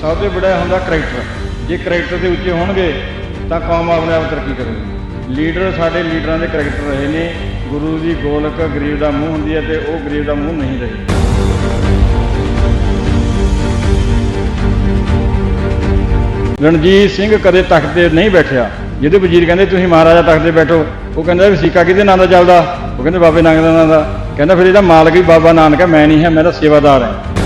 ਸਭ ਤੋਂ ਵੱਡਾ ਹੁੰਦਾ ਕਰੈਕਟਰ ਜੇ ਕਰੈਕਟਰ ਦੇ ਉੱਚੇ ਹੋਣਗੇ, ਤਾਂ ਕੌਮ ਆਪਣੇ ਆਪ ਤਰੱਕੀ ਕਰੇਗੀ। ਲੀਡਰ ਸਾਡੇ ਲੀਡਰਾਂ ਦੇ ਕਰੈਕਟਰ ਰਹੇ ਨੇ। ਗੁਰੂ ਦੀ ਗੋਲਕ, ਗਰੀਬ ਦਾ ਮੂੰਹ ਹੁੰਦੀ ਹੈ ਤੇ ਉਹ ਗਰੀਬ ਦਾ ਮੂੰਹ ਨਹੀਂ ਰਹੀ। ਰਣਜੀਤ ਸਿੰਘ ਕਦੇ ਤਖਤ ਤੇ ਨਹੀਂ ਬੈਠਿਆ। ਜਿਹਦੇ ਵਜ਼ੀਰ ਕਹਿੰਦੇ, ਤੁਸੀਂ ਮਹਾਰਾਜਾ ਤਖਤ ਤੇ ਬੈਠੋ। ਉਹ ਕਹਿੰਦਾ ਵੀ ਸਿੱਕਾ ਕਿਹਦੇ ਨਾਂ ਦਾ ਚੱਲਦਾ? ਉਹ ਕਹਿੰਦੇ, ਬਾਬੇ ਨਾਨਕ ਦਾ ਨਾਂ ਦਾ। ਕਹਿੰਦਾ, ਫਿਰ ਇਹਦਾ ਮਾਲਕ ਵੀ ਬਾਬਾ ਨਾਨਕ ਹੈ, ਮੈਂ ਨਹੀਂ ਹੈ, ਮੈਂ ਤਾਂ ਸੇਵਾਦਾਰ ਹਾਂ।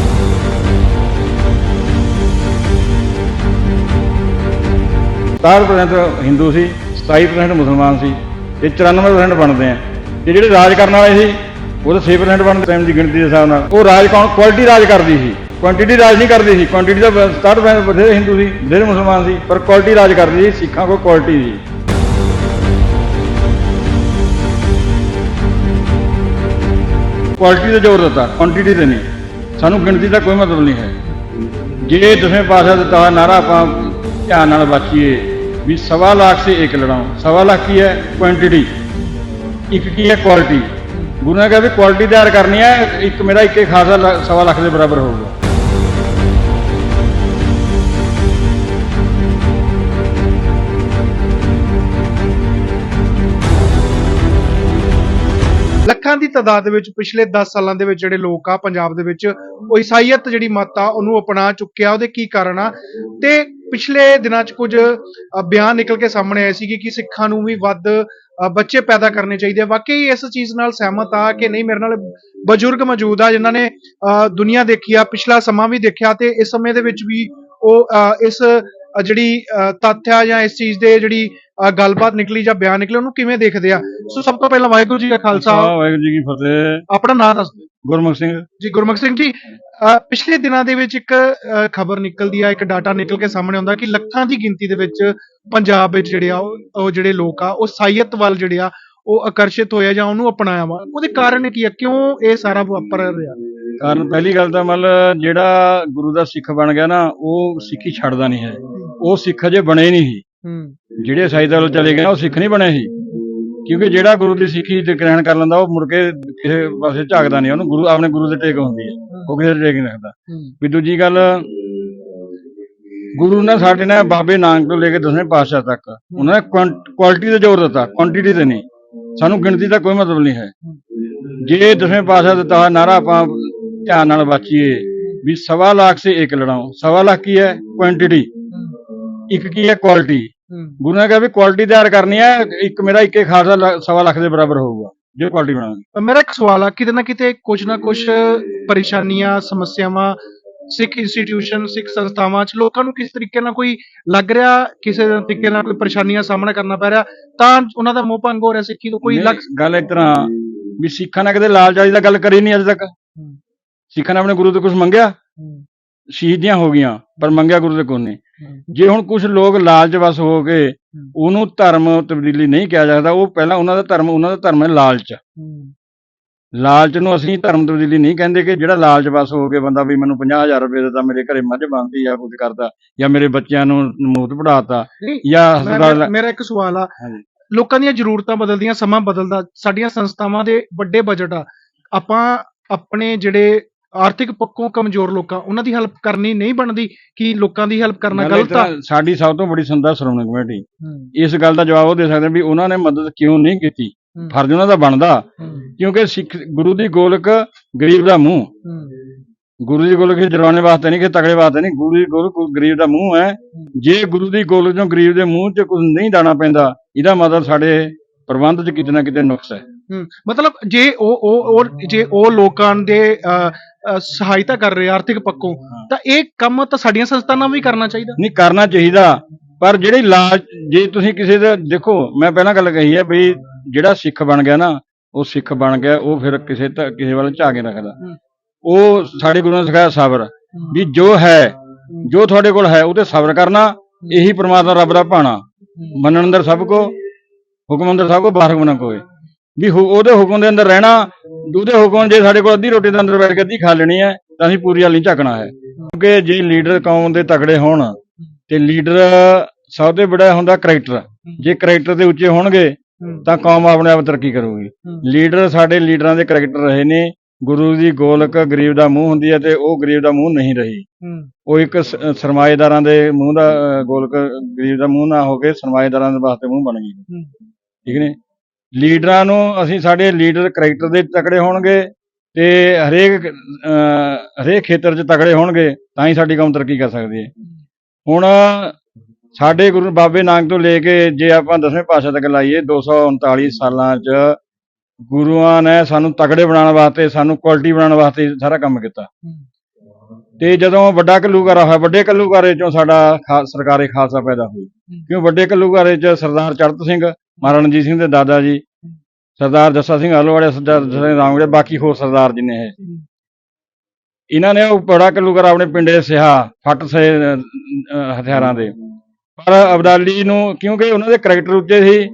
ਸਤਾਹਠ percent ਹਿੰਦੂ ਸੀ 27% ਮੁਸਲਮਾਨ ਸੀ ਤੇ 94% ਬਣਦੇ ਆ। ਤੇ ਜਿਹੜੇ ਰਾਜ ਕਰਨ ਵਾਲੇ ਸੀ, ਉਹ ਤਾਂ 6% ਬਣਦੇ ਟਾਈਮ ਦੀ ਗਿਣਤੀ ਦੇ ਹਿਸਾਬ ਨਾਲ। ਉਹ ਰਾਜ ਕੌਣ? ਕੁਆਲਿਟੀ ਰਾਜ ਕਰਦੀ ਸੀ। ਕੁਆਂਟੀਟੀ ਰਾਜ ਨਹੀਂ ਕਰਦੀ ਸੀ। ਕੁਆਂਟੀਟੀ ਦਾ 67% ਬਥੇਰੇ ਹਿੰਦੂ ਸੀ, ਬਥੇਰੇ ਮੁਸਲਮਾਨ ਸੀ, ਪਰ ਕੁਆਲਿਟੀ ਰਾਜ ਕਰਦੀ ਸੀ, ਸਿੱਖਾਂ ਕੋਲ ਕੁਆਲਿਟੀ ਸੀ। ਕੁਆਲਿਟੀ ਤੇ ਜ਼ੋਰ ਦਿੱਤਾ ਕੁਆਂਟੀਟੀ ਤੇ ਨਹੀਂ। ਸਾਨੂੰ ਗਿਣਤੀ ਦਾ ਕੋਈ ਮਤਲਬ ਨਹੀਂ ਹੈ। ਜੇ ਦਸਵੇਂ ਪਾਸ਼ਾ ਦਿੱਤਾ ਹੋਇਆ ਨਾਰਾ ਆਪਾਂ ਧਿਆਨ ਨਾਲ ਬਾਚੀਏ। ਵੀ ਸਵਾ ਲੱਖ ਸੇ ਇੱਕ ਲੜਾਓ ਸਵਾ ਲੱਖ ਕੀ ਹੈ? ਕੁਆਂਟੀਟੀ ਇੱਕ ਕੀ ਹੈ? ਕੁਆਲਿਟੀ ਗੁਰੂ ਨੇ ਕਿਹਾ ਵੀ ਕੁਆਲਿਟੀ ਤਿਆਰ ਕਰਨੀ ਹੈ, ਇੱਕ ਮੇਰਾ ਇੱਕ ਖਾਸਾ ਲ- ਸਵਾ ਲੱਖ ਦੇ ਬਰਾਬਰ ਹੋਊਗਾ। ਲੱਖਾਂ ਦੀ ਤਾਦਾਦ ਵਿੱਚ ਪਿਛਲੇ 10 ਸਾਲਾਂ ਦੇ ਵਿੱਚ ਜਿਹੜੇ ਲੋਕ ਆ ਪੰਜਾਬ ਦੇ ਵਿੱਚ ਉਹ ਈਸਾਈਅਤ ਜਿਹੜੀ ਮੱਤ ਆ ਉਹਨੂੰ ਅਪਣਾ ਚੁੱਕਿਆ ਉਹਦੇ ਕੀ ਕਾਰਨ ਆ? ਤੇ ਪਿਛਲੇ ਦਿਨਾਂ 'ਚ ਕੁਝ ਬਿਆਨ ਨਿਕਲ ਕੇ ਸਾਹਮਣੇ ਆਏ ਸੀ ਕਿ ਸਿੱਖਾਂ ਨੂੰ ਵੀ ਵੱਧ ਬੱਚੇ ਪੈਦਾ ਕਰਨੇ ਚਾਹੀਦੇ ਆ। ਵਾਕਈ ਇਸ ਚੀਜ਼ ਨਾਲ ਸਹਿਮਤ ਆ ਕਿ ਨਹੀਂ ਮੇਰੇ ਨਾਲ ਬਜ਼ੁਰਗ ਮੌਜੂਦ ਆ ਜਿਨ੍ਹਾਂ ਨੇ ਅ, ਦੁਨੀਆ ਦੇਖੀ ਆ ਪਿਛਲਾ ਸਮਾਂ ਵੀ ਦੇਖਿਆ ਤੇ ਇਸ ਸਮੇਂ ਦੇ ਵਿੱਚ ਵੀ ਉਹ ਅ, ਇਸ ਜਿਹੜੀ ਤੱਥ ਆ ਜਾਂ ਇਸ ਚੀਜ਼ ਦੇ ਜਿਹੜੀ ਗੱਲਬਾਤ ਨਿਕਲੀ ਜਾਂ ਬਿਆਨ ਨਿਕਲੇ ਉਹਨੂੰ ਕਿਵੇਂ ਦੇਖਦੇ ਆ? ਸੋ ਸਭ ਤੋਂ ਪਹਿਲਾਂ ਵਾਹਿਗੁਰੂ ਜੀ ਕਾ ਖਾਲਸਾ। ਵਾਹਿਗੁਰੂ ਜੀ ਕੀ ਫਤਿਹ। ਆਪਣਾ ਨਾਮ ਦੱਸ ਦਿਓ। ਗੁਰਮੁਖ ਸਿੰਘ। ਜੀ ਗੁਰਮੁਖ ਸਿੰਘ ਜੀ ਪਿਛਲੇ ਦਿਨਾਂ ਦੇ ਵਿੱਚ ਇੱਕ ਖਬਰ ਨਿਕਲਦੀ ਆ ਇੱਕ ਡਾਟਾ ਨਿਕਲ ਕੇ ਸਾਹਮਣੇ ਆਉਂਦਾ ਕਿ ਲੱਖਾਂ ਦੀ ਗਿਣਤੀ ਦੇ ਵਿੱਚ ਪੰਜਾਬ ਵਿੱਚ ਜਿਹੜੇ ਆ ਉਹ ਜਿਹੜੇ ਲੋਕ ਆ ਉਹ ਸਾਈਅਤ ਵੱਲ ਜਿਹੜੇ ਆ ਉਹ ਆਕਰਸ਼ਿਤ ਹੋਏ ਆ ਜਾਂ ਉਹਨੂੰ ਅਪਣਾਇਆ ਵਾ। ਉਹਦੇ ਕਾਰਨ ਕੀ ਆ? ਕਿਉਂ ਇਹ ਸਾਰਾ ਵਾਪਰ ਰਿਹਾ? ਕਾਰਨ ਪਹਿਲੀ ਗੱਲ ਤਾਂ ਮਤਲਬ ਜਿਹੜਾ ਗੁਰੂ ਦਾ ਸਿੱਖ ਬਣ ਗਿਆ ਨਾ ਉਹ ਸਿੱਖੀ ਛੱਡਦਾ ਨਹੀਂ ਹੈ। ਉਹ ਸਿੱਖ ਅਜੇ ਬਣੇ ਨਹੀਂ ਸੀ। ਜਿਹੜੇ ਸਾਈ ਦਲ ਚਲੇ ਗਏ ਉਹ ਸਿੱਖ ਨਹੀਂ ਬਣੇ ਸੀ। ਕਿਉਂਕਿ ਜਿਹੜਾ ਗੁਰੂ ਦੀ ਸਿੱਖੀ ਤੇ ਗ੍ਰਹਿਣ ਕਰ ਲੈਂਦਾ ਉਹ ਮੁੜ ਕੇ ਕਿਸੇ ਪਾਸੇ ਝਾਕਦਾ ਨਹੀਂ। ਉਹਨੂੰ ਗੁਰੂ ਆਪਣੇ ਗੁਰੂ ਦੇ ਟੇਕ ਹੁੰਦੀ ਹੈ। ਉਹ ਕਿਸੇ ਦੇ ਟੇਕ ਨਹੀਂ ਰੱਖਦਾ। ਵੀ ਦੂਜੀ ਗੱਲ ਗੁਰੂ ਨੇ ਸਾਡੇ ਨੇ ਬਾਬੇ ਨਾਨਕ ਤੋਂ ਲੈ ਕੇ ਦਸਵੇਂ ਪਾਤਸ਼ਾਹ ਤੱਕ ਉਹਨਾਂ ਨੇ ਕੁਆਲਿਟੀ ਤੇ ਜ਼ੋਰ ਦਿੱਤਾ। ਕੁਆਂਟੀਟੀ ਤੇ ਨਹੀਂ। ਸਾਨੂੰ ਗਿਣਤੀ ਦਾ ਕੋਈ ਮਤਲਬ ਨਹੀਂ ਹੈ। ਜੇ ਦਸਵੇਂ ਪਾਤਸ਼ਾਹ ਦਿੱਤਾ ਹੋਇਆ ਨਾਰਾ ਆਪਾਂ ਧਿਆਨ ਨਾਲ ਬਾਚੀਏ ਵੀ ਸਵਾ ਲੱਖ ਸੇ ਇੱਕ ਲੜਾਓ ਸਵਾ ਲੱਖ ਕੀ ਹੈ? ਕੁਆਂਟੀਟੀ। ਇੱਕ ਕੀ ਹੈ ਕੁਆਲਿਟੀ ਗੁਰੂ ਨੇ ਕਿਹਾ ਵੀ ਕੁਆਲਿਟੀ ਤਿਆਰ ਕਰਨੀ ਹੈ ਇੱਕ ਮੇਰਾ ਇੱਕੇ ਲ- ਸਵਾ ਲੱਖ ਦੇ ਬਰਾਬਰ ਹੋਊਗਾ ਜੇ ਕੁਆਲਿਟੀ ਬਣਾਵਾਂਗੇ ਮੇਰਾ ਇੱਕ ਸਵਾਲ ਆ ਕਿਤੇ ਨਾ ਕਿਤੇ ਕੁਝ ਨਾ ਕੁਝ ਪਰੇਸ਼ਾਨੀਆਂ ਸਮੱਸਿਆਵਾਂ ਸਿੱਖ ਇੰਸਟੀਟਿਊਸ਼ਨ ਸਿੱਖ ਸੰਸਥਾਵਾਂ 'ਚ ਲੋਕਾਂ ਨੂੰ ਕਿਸ ਤਰੀਕੇ ਨਾਲ ਕੋਈ ਲੱਗ ਰਿਹਾ ਕਿਸੇ ਤਰੀਕੇ ਨਾਲ ਕੋਈ ਪਰੇਸ਼ਾਨੀਆਂ ਸਾਹਮਣਾ ਕਰਨਾ ਪੈ ਰਿਹਾ ਤਾਂ ਉਹਨਾਂ ਦਾ ਮੋਹ ਭੰਗ ਹੋ ਰਿਹਾ ਸਿੱਖੀ ਤੋਂ ਕੋਈ ਲੱਗ ਨਹੀਂ, ਗੱਲ ਇਸ ਤਰ੍ਹਾਂ ਵੀ ਸਿੱਖਾਂ ਨੇ ਕਦੇ ਲਾਲਚ ਵਾਲੀ ਦਾ ਗੱਲ ਕਰੀ ਨਹੀਂ ਅੱਜ ਤੱਕ। ਸਿੱਖਾਂ ਨੇ ਆਪਣੇ ਗੁਰੂ ਤੋਂ ਕੁਝ ਮੰਗਿਆ? ਸ਼ਹੀਦੀਆਂ ਹੋ ਗਈਆਂ ਪਰ ਮੰਗਿਆ ਗੁਰੂ ਦੇ ਕੋਨੇ ਜੇ ਹੁਣ ਕੁਝ ਲੋਕ ਲਾਲਚ ਵਸ ਹੋ ਕੇ ਉਹਨੂੰ ਧਰਮ ਤਬਦੀਲੀ ਨਹੀਂ ਕਿਹਾ ਜਾਂਦਾ ਉਹ ਪਹਿਲਾਂ ਉਹਨਾਂ ਦਾ ਧਰਮ ਉਹਨਾਂ ਦਾ ਧਰਮ ਹੈ ਲਾਲਚ। ਲਾਲਚ ਨੂੰ ਅਸੀਂ ਧਰਮ ਤਬਦੀਲੀ ਨਹੀਂ ਕਹਿੰਦੇ ਕਿ ਜਿਹੜਾ ਲਾਲਚ ਹੋ ਕੇ ਬੰਦਾ ਵੀ ਮੈਨੂੰ 50000 ਰੁਪਏ ਦਿੱਤਾ ਮੇਰੇ ਘਰੇ ਮੱਝ ਬੰਨਦੀ ਆ ਕੁਝ ਕਰਦਾ ਜਾਂ ਮੇਰੇ ਬੱਚਿਆਂ ਨੂੰ ਨਮੂਤ ਪੜਾਤਾ ਜਾਂ ਹਸਪਤਾਲ ਮੇਰਾ- ਇੱਕ ਸਵਾਲ ਆ। ਲੋਕਾਂ ਦੀਆਂ ਜ਼ਰੂਰਤਾਂ ਬਦਲਦੀਆਂ ਸਮਾਂ ਬਦਲਦਾ ਸਾਡੀਆਂ ਸੰਸਥਾਵਾਂ ਦੇ ਵੱਡੇ ਬਜਟ ਆ। ਆਪਾਂ ਆਪਣੇ ਜਿਹੜੇ ਆਰਥਿਕ ਪੱਖੋਂ ਕਮਜ਼ੋਰ ਲੋਕਾਂ ਉਹਨਾਂ ਦੀ ਹੈਲਪ ਕਰਨੀ ਨਹੀਂ ਬਣਦੀ ਕਿ ਲੋਕਾਂ ਦੀ ਹੈਲਪ ਕਰਨਾ ਗਲਤ ਆ। ਸਾਡੀ ਸਭ ਤੋਂ ਬੜੀ ਸੰਦਾ ਸ਼੍ਰੋਮਣੀ ਕਮੇਟੀ। ਇਸ ਗੱਲ ਦਾ ਜਵਾਬ ਉਹ ਦੇ ਸਕਦੇ ਵੀ ਉਹਨਾਂ ਨੇ ਮਦਦ ਕਿਉਂ ਨਹੀਂ ਕੀਤੀ? ਹੂੰ। ਫਰਜ਼ ਉਹਨਾਂ ਦਾ ਬਣਦਾ। ਕਿਉਂਕਿ ਸਿੱਖ ਗੁਰੂ ਦੀ ਗੋਲਕ ਗਰੀਬ ਦਾ ਮੂੰਹ। ਗੁਰੂ ਦੀ ਗੋਲਕ ਜਰਵਾਣੇ ਵਾਸਤੇ ਨਹੀਂ ਕਿ ਤਗੜੇ ਵਾਸਤੇ ਨਹੀਂ। ਗੁਰੂ ਦੀ ਗੋਲਕ ਗਰੀਬ ਦਾ ਮੂੰਹ ਹੈ। ਜੇ ਗੁਰੂ ਦੀ ਗੋਲਕ ਚੋਂ ਗਰੀਬ ਦੇ ਮੂੰਹ 'ਚ ਕੁਝ ਨਹੀਂ ਦਾਣਾ ਪੈਂਦਾ ਇਹਦਾ ਮਤਲਬ ਸਾਡੇ ਪ੍ਰਬੰਧ 'ਚ ਕਿਤੇ ਨਾ ਕਿਤੇ ਨੁਕਸ ਹੈ। ਹੂੰ। ਮਤਲਬ ਜੇ ਉਹ ਉਹ ਉਹ- ਜੇ ਉਹ ਲੋਕਾਂ ਦੇ ਸਹਾਇਤਾ ਕਰ ਰਹੇ ਆ ਆਰਥਿਕ ਪੱਖੋਂ ਤਾਂ ਇਹ ਕੰਮ ਤਾਂ ਸਾਡੀਆਂ ਸੰਸਥਾਵਾਂ ਵੀ ਕਰਨਾ ਚਾਹੀਦਾ? ਨਹੀਂ ਕਰਨਾ ਚਾਹੀਦਾ ਪਰ ਜਿਹੜੀ ਲਾਜ ਜੇ ਤੁਸੀਂ ਕਿਸੇ ਦਾ ਦੇਖੋ ਮੈਂ ਪਹਿਲਾਂ ਗੱਲ ਕਹੀ ਹੈ ਵੀ ਜਿਹੜਾ ਸਿੱਖ ਬਣ ਗਿਆ ਨਾ ਉਹ ਸਿੱਖ ਬਣ ਗਿਆ ਉਹ ਫਿਰ ਕਿਸੇ ਕਿਸੇ ਵੱਲ ਝਾਕ ਨਹੀਂ ਰੱਖਦਾ। ਉਹ ਸਾਡੇ ਗੁਰੂ ਨੇ ਸਿਖਾਇਆ ਸਬਰ ਵੀ ਜੋ ਹੈ ਜੋ ਤੁਹਾਡੇ ਕੋਲ ਹੈ ਉਹ ਤੇ ਸਬਰ ਕਰਨਾ ਇਹੀ ਪ੍ਰਮਾਤਮਾ ਰੱਬ ਦਾ ਭਾਣਾ। ਮੰਨਣ ਅੰਦਰ ਸਭ ਕੋ ਹੁਕਮ ਅੰਦਰ ਸਭ ਕੋ ਬਾਹਰ ਬਣਾ ਕੋਏ ਵੀ ਉਹਦੇ ਹੁਕਮ ਦੇ ਅੰਦਰ ਰਹਿਣਾ ਉਹਦੇ ਹੁਕਮ ਜੇ ਸਾਡੇ ਕੋਲ ਅੱਧੀ ਰੋਟੀ ਦੇ ਅੰਦਰ ਬੈਠ ਕੇ ਅੱਧੀ ਖਾ ਲੈਣੀ ਹੈ, ਤਾਂ ਅਸੀਂ ਪੂਰੀ ਹਾਲ ਨਹੀਂ ਝੱਕਣਾ ਹੈ। ਕਿਉਂਕਿ ਜੇ ਲੀਡਰ ਕੌਮ ਦੇ ਤਕੜੇ ਹੋਣ, ਤੇ ਲੀਡਰ ਸਭ ਤੋਂ ਬੜਾ ਹੁੰਦਾ ਕਰੈਕਟਰ ਜੇ ਕਰੈਕਟਰ ਦੇ ਉੱਚੇ ਹੋਣਗੇ, ਤਾਂ ਕੌਮ ਆਪਣੇ ਆਪ ਤਰੱਕੀ ਕਰੂਗੀ। ਲੀਡਰ ਸਾਡੇ ਲੀਡਰਾਂ ਦੇ ਕਰੈਕਟਰ ਰਹੇ ਨੇ। ਗੁਰੂ ਦੀ ਗੋਲਕ ਗਰੀਬ ਦਾ ਮੂੰਹ ਹੁੰਦੀ ਹੈ ਤੇ ਉਹ ਗਰੀਬ ਦਾ ਮੂੰਹ ਨਹੀਂ ਰਹੀ। ਉਹ ਇੱਕ ਸਰਮਾਏਦਾਰਾਂ ਦੇ ਮੂੰਹ ਦਾ ਗੋਲਕ ਗਰੀਬ ਦਾ ਮੂੰਹ ਨਾ ਹੋ ਕੇ ਸਰਮਾਏਦਾਰਾਂ ਦੇ ਵਾਸਤੇ ਮੂੰਹ ਬਣ ਗਈ। ਠੀਕ ਨੇ ਲੀਡਰਾਂ ਨੂੰ ਅਸੀਂ ਸਾਡੇ ਲੀਡਰ ਕਰੈਕਟਰ ਦੇ ਤਕੜੇ ਹੋਣਗੇ ਤੇ ਹਰੇਕ ਹਰੇਕ ਖੇਤਰ 'ਚ ਤਕੜੇ ਹੋਣਗੇ ਤਾਂ ਹੀ ਸਾਡੀ ਕੌਮ ਤਰੱਕੀ ਕਰ ਸਕਦੀ ਹੈ। ਹੁਣ ਸਾਡੇ ਗੁਰੂ ਬਾਬੇ ਨਾਨਕ ਤੋਂ ਲੈ ਕੇ ਜੇ ਆਪਾਂ ਦਸਵੇਂ ਪਾਤਸ਼ਾਹ ਤੱਕ ਲਾਈਏ 239 ਸਾਲਾਂ 'ਚ ਗੁਰੂਆਂ ਨੇ ਸਾਨੂੰ ਤਕੜੇ ਬਣਾਉਣ ਵਾਸਤੇ ਸਾਨੂੰ ਕੁਆਲਿਟੀ ਬਣਾਉਣ ਵਾਸਤੇ ਸਾਰਾ ਕੰਮ ਕੀਤਾ। ਤੇ ਜਦੋਂ ਵੱਡਾ ਘੱਲੂਘਾਰਾ ਹੋਇਆ ਵੱਡੇ ਘੱਲੂਘਾਰੇ ਚੋਂ ਸਾਡਾ ਸਰਕਾਰੀ ਖਾਲਸਾ ਪੈਦਾ ਹੋਈ ਕਿਉਂ ਵੱਡੇ ਘੱਲੂਘਾਰੇ ਚ ਸਰਦਾਰ ਚੜਤ ਸਿੰਘ ਮਹਾਰਾਣਾ ਰਣਜੀਤ ਸਿੰਘ ਦੇ ਦਾਦਾ ਜੀ ਸਰਦਾਰ ਜੱਸਾ ਸਿੰਘ ਆਲੋਵਾੜੇ ਸਰਦਾਰ ਜੱਸਾ ਸਿੰਘ ਰਾਮਗੜੇ ਬਾਕੀ ਹੋਰ ਸਰਦਾਰ ਜਿੰਨੇ ਹੈ। ਇਹਨਾਂ ਨੇ ਉਹ ਬੜਾ ਘੱਲੂਘਾਰਾ ਆਪਣੇ ਪਿੰਡੇ ਸਿਹਾ ਫੱਟ ਸੇ ਹਥਿਆਰਾਂ ਦੇ। ਪਰ ਅਬਦਾਲੀ ਨੂੰ ਕਿਉਂਕਿ ਉਹਨਾਂ ਦੇ ਕਰੈਕਟਰ ਉੱਚੇ ਸੀ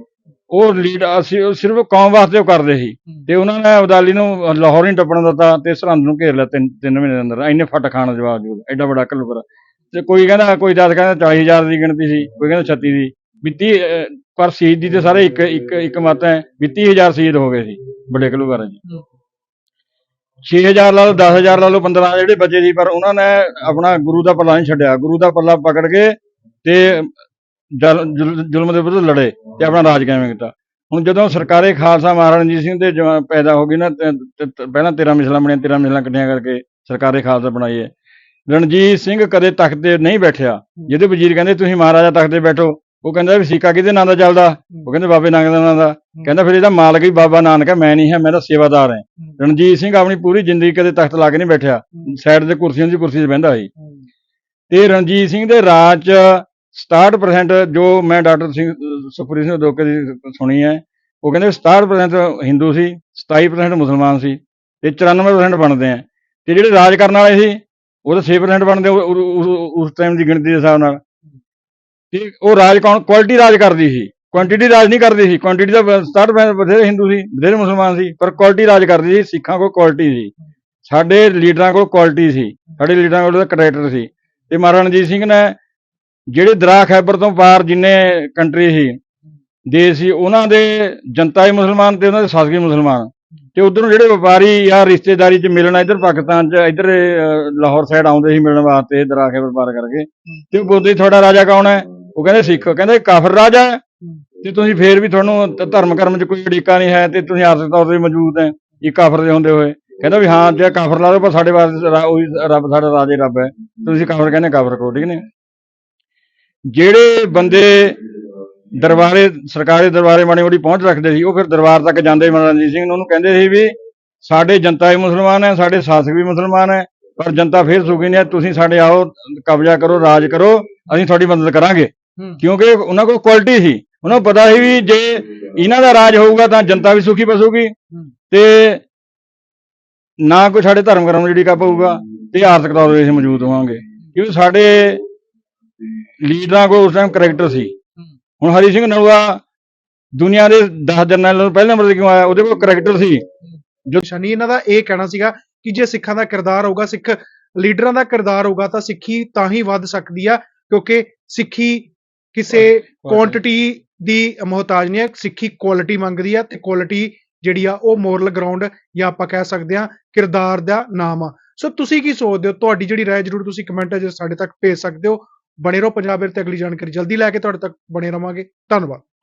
ਉਹ ਲੀਡ ਅਸੀਂ ਸਿਰਫ ਕੌਮ ਵਾਸਤੇ ਉਹ ਕਰਦੇ ਸੀ। ਤੇ ਉਹਨਾਂ ਨੇ ਅਬਦਾਲੀ ਨੂੰ ਲਾਹੌਰ ਨਹੀਂ ਟੱਪਣ ਦਿੱਤਾ ਤੇ ਸਰਹੰਦ ਨੂੰ ਘੇਰ ਲਿਆ ਤਿੰਨ ਤਿੰਨ ਮਹੀਨੇ ਦੇ ਅੰਦਰ। ਇੰਨੇ ਫੱਟ ਖਾਣ ਦੇ ਜਵਾਬ ਜੂਦ ਐਡਾ ਵੱਡਾ ਘੱਲੂਘਾਰਾ ਤੇ ਕੋਈ ਕਹਿੰਦਾ ਕੋਈ ਦੱਸ ਕਹਿੰਦਾ 40000 ਦੀ ਗਿਣਤੀ ਸੀ ਕੋਈ ਕਹਿੰਦਾ 36 ਦੀ। ਵੀ 30 ਅਹ, ਪਰ ਸ਼ਹੀਦ ਦੀ ਤੇ ਸਾਰੇ ਇੱਕ ਇੱਕ ਇੱਕ ਮਤ ਹੈ। ਵੀ 30000 ਸ਼ਹੀਦ ਹੋ ਗਏ ਸੀ ਵੱਡੇ ਘੱਲੂਘਾਰੇ ਜੀ। 6000 ਲਾ ਲਓ 10000 ਲਾ ਲਓ 15 ਜਿਹੜੇ ਬਚੇ ਸੀ ਪਰ ਉਹਨਾਂ ਨੇ ਆਪਣਾ ਗੁਰੂ ਦਾ ਪੱਲਾ ਨਹੀਂ ਛੱਡਿਆ। ਗੁਰੂ ਦਾ ਪੱਲਾ ਪਕੜ ਕੇ ਤੇ ਜਲ- ਜ਼ੁਲ- ਜ਼ੁਲਮ ਦੇ ਵਿਰੁੱਧ ਲੜੇ ਤੇ ਆਪਣਾ ਰਾਜ ਕਾਇਮ ਕੀਤਾ। ਹੁਣ ਜਦੋਂ ਸਰਕਾਰੇ ਖਾਲਸਾ ਮਹਾਰਾਣਾ ਰਣਜੀਤ ਸਿੰਘ ਦੇ ਜਵਾ- ਪੈਦਾ ਹੋ ਗਈ ਨਾ ਪਹਿਲਾਂ 13 ਮਿਸਲਾਂ ਬਣੀਆਂ 13 ਮਿਸਲਾਂ ਇਕੱਠੀਆਂ ਕਰਕੇ ਸਰਕਾਰੇ ਖਾਲਸਾ ਬਣਾਈ ਹੈ ਰਣਜੀਤ ਸਿੰਘ ਕਦੇ ਤਖਤ ਤੇ ਨਹੀਂ ਬੈਠਿਆ। ਜਿਹਦੇ ਵਜ਼ੀਰ ਕਹਿੰਦੇ ਤੁਸੀਂ ਮਹਾਰਾਜਾ ਤਖਤ ਤੇ ਬੈਠੋ। ਉਹ ਕਹਿੰਦਾ ਵੀ ਸਿੱਕਾ ਕਿਹਦੇ ਨਾਂ ਦਾ ਚੱਲਦਾ? ਉਹ ਕਹਿੰਦੇ ਬਾਬੇ ਨਾਨਕ ਦੇ ਨਾਂ ਦਾ। ਕਹਿੰਦਾ ਫਿਰ ਇਹਦਾ ਮਾਲਕ ਹੀ ਬਾਬਾ ਨਾਨਕ ਹੈ ਮੈਂ ਨਹੀਂ ਹੈ ਮੈਂ ਤਾਂ ਸੇਵਾਦਾਰ ਹਾਂ। ਰਣਜੀਤ ਸਿੰਘ ਆਪਣੀ ਪੂਰੀ ਜ਼ਿੰਦਗੀ ਕਦੇ ਤਖਤ ਲਾ ਕੇ ਨਹੀਂ ਬੈਠਿਆ। ਸਾਈਡ ਤੇ ਕੁਰਸੀਆਂ ਦੀ ਕੁਰਸੀ 'ਤੇ ਬਹਿੰਦਾ ਸੀ। ਤੇ ਰਣਜੀਤ ਸਿੰਘ ਦੇ ਰਾਜ 'ਚ 67% ਜੋ ਮੈਂ ਡਾਕਟਰ ਸਿੰਘ ਸੁਖਪ੍ਰੀਤ ਸਿੰਘ ਦੋਕੇ ਦੀ ਸੁਣੀ ਹੈ ਉਹ ਕਹਿੰਦੇ 67% ਹਿੰਦੂ ਸੀ 27% ਮੁਸਲਮਾਨ ਸੀ ਤੇ 94% ਬਣਦੇ ਆ। ਤੇ ਜਿਹੜੇ ਰਾਜ ਕਰਨ ਵਾਲੇ ਸੀ ਉਹ ਤਾਂ 6% ਬਣਦੇ ਉਸ ਟਾਈਮ ਦੀ ਗਿਣਤੀ ਦੇ ਹਿਸਾਬ ਨਾਲ। ਤੇ ਉਹ ਰਾਜ ਕੌਣ ਕੁਆਲਿਟੀ ਰਾਜ ਕਰਦੀ ਸੀ। ਕੁਆਂਟੀਟੀ ਰਾਜ ਨਹੀਂ ਕਰਦੀ ਸੀ। ਕੁਆਂਟੀਟੀ ਦਾ 67% ਬਥੇਰੇ ਹਿੰਦੂ ਸੀ, ਬਥੇਰੇ ਮੁਸਲਮਾਨ ਸੀ, ਪਰ ਕੁਆਲਿਟੀ ਰਾਜ ਕਰਦੀ ਸੀ, ਸਿੱਖਾਂ ਕੋਲ ਕੁਆਲਿਟੀ ਸੀ। ਸਾਡੇ ਲੀਡਰਾਂ ਕੋਲ ਕੁਆਲਿਟੀ ਸੀ, ਸਾਡੇ ਲੀਡਰਾਂ ਕੋਲ ਕਰੈਕਟਰ ਸੀ। ਤੇ ਮਹਾਰਾਣਾ ਰਣਜੀਤ ਸਿੰਘ ਨੇ ਜਿਹੜੇ ਦਰਾ ਖੈਬਰ ਤੋਂ ਪਾਰ ਜਿੰਨੇ ਕੰਟਰੀ ਸੀ, ਦੇਸ਼ ਸੀ, ਉਹਨਾਂ ਦੇ ਜਨਤਾ ਹੀ ਮੁਸਲਮਾਨ ਤੇ ਉਹਨਾਂ ਦੇ ਸ਼ਾਸਕੀ ਮੁਸਲਮਾਨ। ਤੇ ਉਧਰੋਂ ਜਿਹੜੇ ਵਪਾਰੀ ਜਾਂ ਰਿਸ਼ਤੇਦਾਰੀ 'ਚ ਮਿਲਣਾ ਇੱਧਰ ਪਾਕਿਸਤਾਨ 'ਚ, ਇੱਧਰ ਲਾਹੌਰ ਸਾਈਡ ਆਉਂਦੇ ਸੀ ਮਿਲਣ ਵਾਸਤੇ ਦਰਾ ਖੈਬਰ ਪਾਰ ਕਰਕੇ। ਤੇ ਉਹ ਬੋਲਦੇ ਤੁਹਾਡਾ ਰਾਜਾ ਕੌਣ ਹੈ? ਉਹ ਕਹਿੰਦੇ ਸਿੱਖ ਕਹਿੰਦੇ ਕਾਫਰ ਰਾਜਾ ਹੈ ਤੇ ਤੁਸੀਂ ਫੇਰ ਵੀ ਤੁਹਾਨੂੰ ਧ- ਧਰਮ ਕਰਮ 'ਚ ਕੋਈ ਅੜਿੱਕਾ ਨਹੀਂ ਹੈ ਤੇ ਤੁਸੀਂ ਆਰਥਿਕ ਤੌਰ ਤੇ ਮੌਜੂਦ ਹੈ ਇਹ ਕਾਫਰ ਦੇ ਹੁੰਦੇ ਹੋਏ। ਕਹਿੰਦਾ ਵੀ ਹਾਂ ਜੇ ਕਾਫਰ ਲਾ ਦੋ ਪਰ ਸਾਡੇ ਵਾਸਤੇ ਰਾ- ਉਹੀ ਰੱਬ ਸਾਡਾ ਰਾਜੇ ਰੱਬ ਹੈ। ਤੁਸੀਂ ਕਾਫਰ ਕਹਿੰਦੇ ਕਾਫਰ ਕੋ ਠੀਕ ਨੇ ਜਿਹੜੇ ਬੰਦੇ ਦਰਬਾਰੇ ਸਰਕਾਰੀ ਦਰਬਾਰੇ ਮਾੜੀ ਮੋਟੀ ਪਹੁੰਚ ਰੱਖਦੇ ਸੀ ਉਹ ਫਿਰ ਦਰਬਾਰ ਤੱਕ ਜਾਂਦੇ ਮਹਾਰਾਜਾ ਰਣਜੀਤ ਸਿੰਘ ਨੂੰ। ਉਹਨੂੰ ਕਹਿੰਦੇ ਸੀ ਵੀ ਸਾਡੇ ਜਨਤਾ ਵੀ ਮੁਸਲਮਾਨ ਹੈ ਸਾਡੇ ਸ਼ਾਸਕ ਵੀ ਮੁਸਲਮਾਨ ਹੈ ਪਰ ਜਨਤਾ ਫਿਰ ਸੁਖੀ ਨਹੀਂ ਹੈ ਤੁਸੀਂ ਸਾਡੇ ਆਓ ਕਬਜ਼ਾ ਕਰੋ ਰਾਜ ਕਰੋ ਅਸੀਂ ਤੁਹਾਡੀ ਮਦਦ ਕਰਾਂਗੇ। ਕਿਉਂਕਿ ਉਹਨਾਂ ਕੋਲ ਕੁਆਲਿਟੀ ਸੀ। ਉਹਨਾਂ ਨੂੰ ਪਤਾ ਸੀ ਵੀ ਜੇ ਇਹਨਾਂ ਦਾ ਰਾਜ ਹੋਊਗਾ ਤਾਂ ਜਨਤਾ ਵੀ ਸੁਖੀ ਬਸੂਗੀ। ਤੇ ਨਾ ਕੋਈ ਸਾਡੇ ਧਰਮ ਕਰਮ ਜਿਹੜੀ ਕਾ ਪਊਗਾ ਤੇ ਆਰਥਿਕ ਤੌਰ ਤੇ ਮੌਜੂਦ ਹੋਵਾਂਗੇ। ਕਿਉਂਕਿ ਸਾਡੇ ਲੀਡਰਾਂ ਕੋਲ ਉਸ ਟਾਈਮ ਕਰੈਕਟਰ ਸੀ। ਹੁਣ ਹਰੀ ਸਿੰਘ ਨਲੂਆ ਦੁਨੀਆ ਦੇ 10 ਜਰਨੈਲਾਂ ਤੋਂ ਪਹਿਲੇ ਨੰਬਰ ਤੇ ਕਿਉਂ ਆਇਆ ਉਹਦੇ ਕੋਲ ਕਰੈਕਟਰ ਸੀ। ਸ਼ਨੀ ਇਹਨਾਂ ਦਾ ਇਹ ਕਹਿਣਾ ਸੀਗਾ ਕਿ ਜੇ ਸਿੱਖਾਂ ਦਾ ਕਿਰਦਾਰ ਹੋਊਗਾ ਸਿੱਖ ਲੀਡਰਾਂ ਦਾ ਕਿਰਦਾਰ ਹੋਊਗਾ ਤਾਂ ਸਿੱਖੀ ਤਾਂ ਹੀ ਵੱਧ ਸਕਦੀ ਆ ਕਿਉਂਕਿ ਸਿੱਖੀ ਕਿਸੇ ਕੁਆਂਟੀਟੀ ਦੀ ਮੁਹਤਾਜ ਨਹੀਂ ਹੈ ਸਿੱਖੀ ਕੁਆਲਿਟੀ ਮੰਗਦੀ ਆ ਤੇ ਕੁਆਲਿਟੀ ਜਿਹੜੀ ਆ ਉਹ ਮੋਰਲ ਗਰਾਊਂਡ ਜਾਂ ਆਪਾਂ ਕਹਿ ਸਕਦੇ ਆ ਕਿਰਦਾਰ ਦਾ ਨਾਮ ਆ। ਸੋ ਤੁਸੀਂ ਕੀ ਸੋਚਦੇ ਹੋ? ਤੁਹਾਡੀ ਜਿਹੜੀ ਰਾਏ ਜਰੂਰ ਤੁਸੀਂ ਕਮੈਂਟ 'ਚ ਸਾਡੇ ਤੱਕ ਭੇਜ ਸਕਦੇ ਹੋ। ਬਣੇ ਰਹੋ ਪੰਜਾਬ ਤੇ ਅਗਲੀ ਜਾਣਕਾਰੀ। ਜਲਦੀ ਲੈ ਕੇ ਤੁਹਾਡੇ ਤੱਕ ਬਣੇ ਰਵਾਂਗੇ। ਧੰਨਵਾਦ।